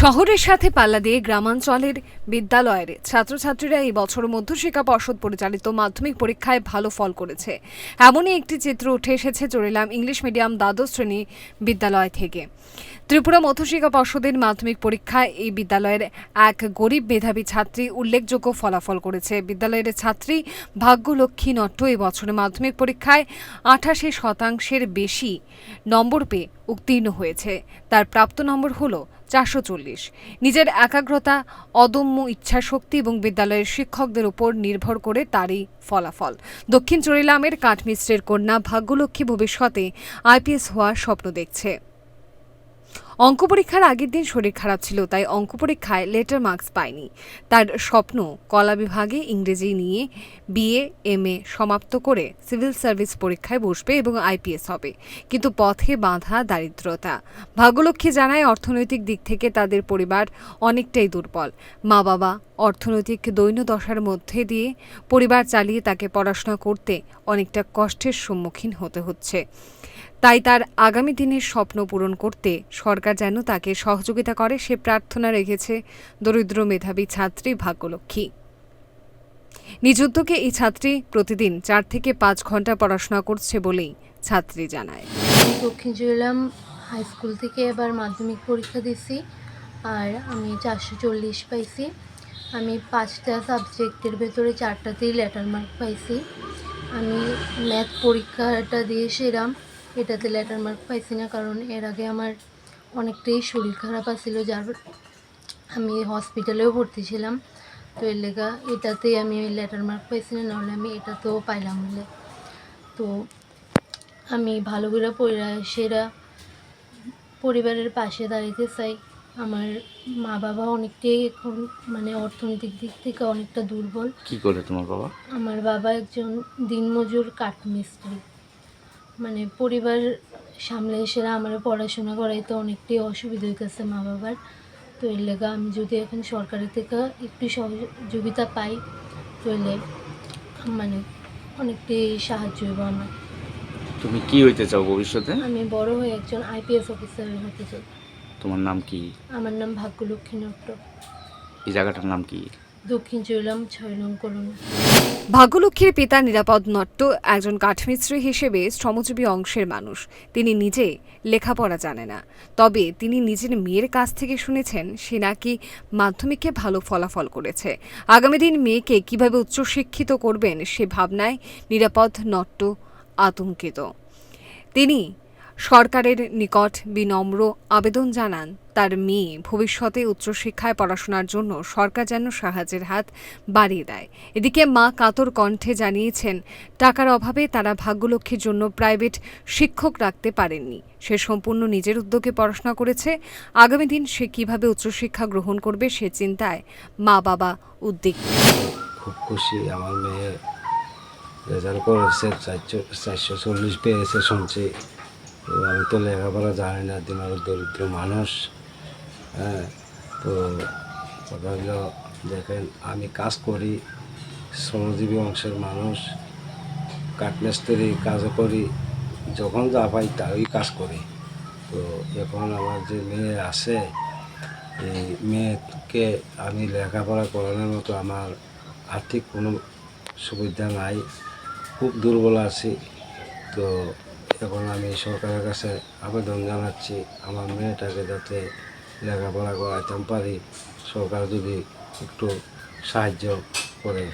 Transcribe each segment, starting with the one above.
শহরের সাথে পাল্লা দিয়ে গ্রামাঞ্চলের বিদ্যালয়ের ছাত্রছাত্রীরা এই বছর মধ্যশিক্ষা পর্ষদ পরিচালিত মাধ্যমিক পরীক্ষায় ভালো ফল করেছে। এমনই একটি চিত্র উঠে এসেছে চড়িলাম ইংলিশ মিডিয়াম দ্বাদশ শ্রেণি বিদ্যালয় থেকে। ত্রিপুরা মধ্যশিক্ষা পর্ষদের মাধ্যমিক পরীক্ষায় এই বিদ্যালয়ের এক গরিব মেধাবী ছাত্রী উল্লেখযোগ্য ফলাফল করেছে। বিদ্যালয়ের ছাত্রী ভাগ্যলক্ষ্মী নট্ট এই বছরের মাধ্যমিক পরীক্ষায় আঠাশি শতাংশের বেশি নম্বর পেয়ে উত্তীর্ণ হয়েছে। তার প্রাপ্ত নম্বর হলো চারশো চল্লিশ। নিজের একাগ্রতা, অদম্য ইচ্ছাশক্তি এবং বিদ্যালয়ের শিক্ষকদের উপর নির্ভর করে তারই ফলাফল। দক্ষিণ চরিলামের কাঠমিস্ত্রের কন্যা ভাগ্যলক্ষ্মী ভবিষ্যতে আইপিএস হওয়ার স্বপ্ন দেখছে। অঙ্ক পরীক্ষার আগের দিন শরীর খারাপ ছিল, তাই অঙ্ক পরীক্ষায় লেটার মার্কস পায়নি। তার স্বপ্ন কলা বিভাগে ইংরেজি নিয়ে বিএ এম এ সমাপ্ত করে সিভিল সার্ভিস পরীক্ষায় বসবে এবং আইপিএস হবে। কিন্তু পথে বাঁধা দারিদ্রতা। ভাগ্যলক্ষ্মী জানায়, অর্থনৈতিক দিক থেকে তাদের পরিবার অনেকটাই দুর্বল। মা বাবা অর্থনৈতিক দৈন্যদশার মধ্যে দিয়ে পরিবার চালিয়ে তাকে পড়াশোনা করতে অনেকটা কষ্টের সম্মুখীন হতে হচ্ছে। তাই তার আগামী দিনের স্বপ্ন পূরণ করতে সরকার যেন তাকে সহযোগিতা করে, সে প্রার্থনা রেখেছে দরিদ্র মেধাবী ছাত্রী ভাগ্যলক্ষ্মী। উদ্যোগে এই ছাত্রী প্রতিদিন চার থেকে পাঁচ ঘণ্টা পড়াশোনা করছে বলেই ছাত্রী জানায়। দক্ষিণ চুইলাম হাই স্কুল থেকে এবার মাধ্যমিক পরীক্ষা দিছি আর আমি চারশো চল্লিশ পাইছি। আমি পাঁচটা সাবজেক্টের ভেতরে চারটাতেই লেটার মার্ক পাইছি। আমি ম্যাথ পরীক্ষাটা দিয়ে সেরাম। এটাতে লেটার মার্ক পাইছি না কারণ এর আগে আমার অনেকটাই শরীর খারাপ আছিল যার আমি হসপিটালেও ভর্তি ছিলাম তো এর লেগা এটাতেই আমি ওই লেটার মার্ক পাইছি না নাহলে আমি এটাতেও পাইলাম বলে। তো আমি ভালো করে সেরা পরিবারের পাশে দাঁড়াতে চাই। আমার মা বাবা অনেকটাই এখন মানে অর্থনৈতিক দিক থেকে অনেকটা দুর্বল। কি করে তোমার বাবা? আমার বাবা একজন দিনমজুর কাঠমিস্ত্রি। মানে পরিবার সামলে এসে আমার পড়াশোনা করাইতে অনেকটাই অসুবিধা হয়ে গেছে মা বাবার। তো এর লেগা আমি যদি এখন সরকারের থেকে একটু সহযোগিতা পাই তাহলে মানে অনেকটাই সাহায্য হইব আমার। তুমি কি হইতে চাও ভবিষ্যতে? আমি বড় হয়ে একজন আইপিএস অফিসার হতে চাই। তোমার নাম কি? আমার নাম ভাগ্যলক্ষ্মী নট্ট। এই জায়গাটার নাম কি? দক্ষিণ ছয় নং ভাগ্যলক্ষ্মীর পিতা নিরাপদ নট্ট একজন কাঠমিস্ত্রি হিসেবে শ্রমজীবী অংশের মানুষ। তিনি নিজে লেখাপড়া জানে না। তবে তিনি নিজের মেয়ের কাছ থেকে শুনেছেন সে নাকি মাধ্যমিকে ভালো ফলাফল করেছে। আগামী দিন মেয়েকে কীভাবে উচ্চশিক্ষিত করবেন সে ভাবনায় নিরাপদ নট্ট আতঙ্কিত। তিনি সরকারের নিকট বিনম্র আবেদন জানান। তার মেয়ে ভবিষ্যতে উচ্চশিক্ষায় পড়াশোনার জন্য সরকার যেন সাহায্যের হাত বাড়িয়ে দেয়। এদিকে মা কাতর কণ্ঠে জানিয়েছেন, টাকার অভাবে তারা ভাগ্যলক্ষ্মীর জন্য প্রাইভেট শিক্ষক রাখতে পারেননি। সে সম্পূর্ণ নিজের উদ্যোগে পড়াশোনা করেছে। আগামী দিন সে কীভাবে উচ্চশিক্ষা গ্রহণ করবে সে চিন্তায় মা বাবা উদ্বিগ্ন। খুব খুশি আমার মেয়ে রেজাল্ট করেছে, চারশো চারশো চল্লিশ পেয়েছে শুনছি। আমি তো লেখাপড়া জানি না দিনের দরিদ্র মানুষ। হ্যাঁ তো কথা হলো দেখেন, আমি কাজ করি, শ্রমজীবী অংশের মানুষ, কাঠমিস্ত্রি কাজও করি, যখন যা পাই তাই কাজ করি। তো এখন আমার যে মেয়ে আছে, এই মেয়েকে আমি লেখাপড়া করানোর মতো আমার আর্থিক কোনো সুবিধা নাই, খুব দুর্বল আছি। তো এখন আমি সরকারের কাছে আবেদন জানাচ্ছি, আমার মেয়েটাকে যাতে লেখাপড়া করাইতে পারি। সরকার যদি একটু সাহায্য করে।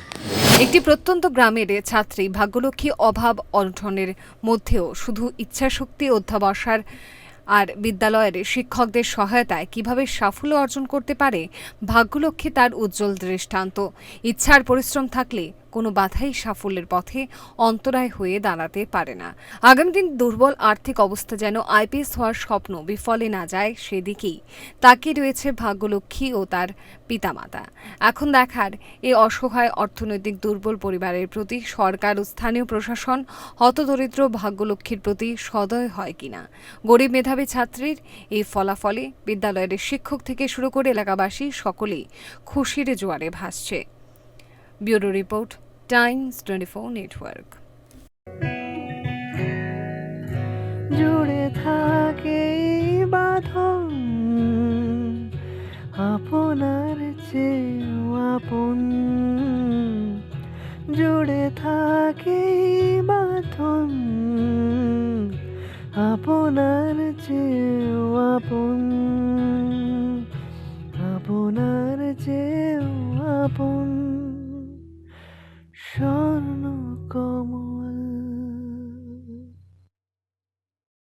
একটি প্রত্যন্ত গ্রামের ছাত্রী ভাগ্যলক্ষ্মী অভাব অনটনের মধ্যেও শুধু ইচ্ছাশক্তি অধ্যাবসার আর বিদ্যালয়ের শিক্ষকদের সহায়তায় কীভাবে সাফল্য অর্জন করতে পারে, ভাগ্যলক্ষ্মী তার উজ্জ্বল দৃষ্টান্ত। ইচ্ছার পরিশ্রম থাকলে কোনো বাধাই সাফল্যের পথে অন্তরায় হয়ে দাঁড়াতে পারে না। আগামী দিন দুর্বল আর্থিক অবস্থা যেন আইপিএস হওয়ার স্বপ্ন বিফলে না যায় সেদিকেই। তাকিয়ে রয়েছে ভাগ্যলক্ষ্মী ও তার পিতামাতা। এখন দেখার এ অসহায় অর্থনৈতিক দুর্বল পরিবারের প্রতি সরকার ও স্থানীয় প্রশাসন হতদরিদ্র ভাগ্যলক্ষ্মীর প্রতি সদয় হয় কিনা? গরিব মেধাবী ছাত্রীর এই ফলাফলে বিদ্যালয়ের শিক্ষক থেকে শুরু করে এলাকাবাসী সকলেই খুশির জোয়ারে ভাসছে। Bureau report Times twenty four network জুড়ে থাকে বাঁধন চেয়েও আপন। জুড়ে থাকে বাঁধন, আপনার চেয়েও আপন। আপনার চেয়েও আপন। স্বর্ণ কমল।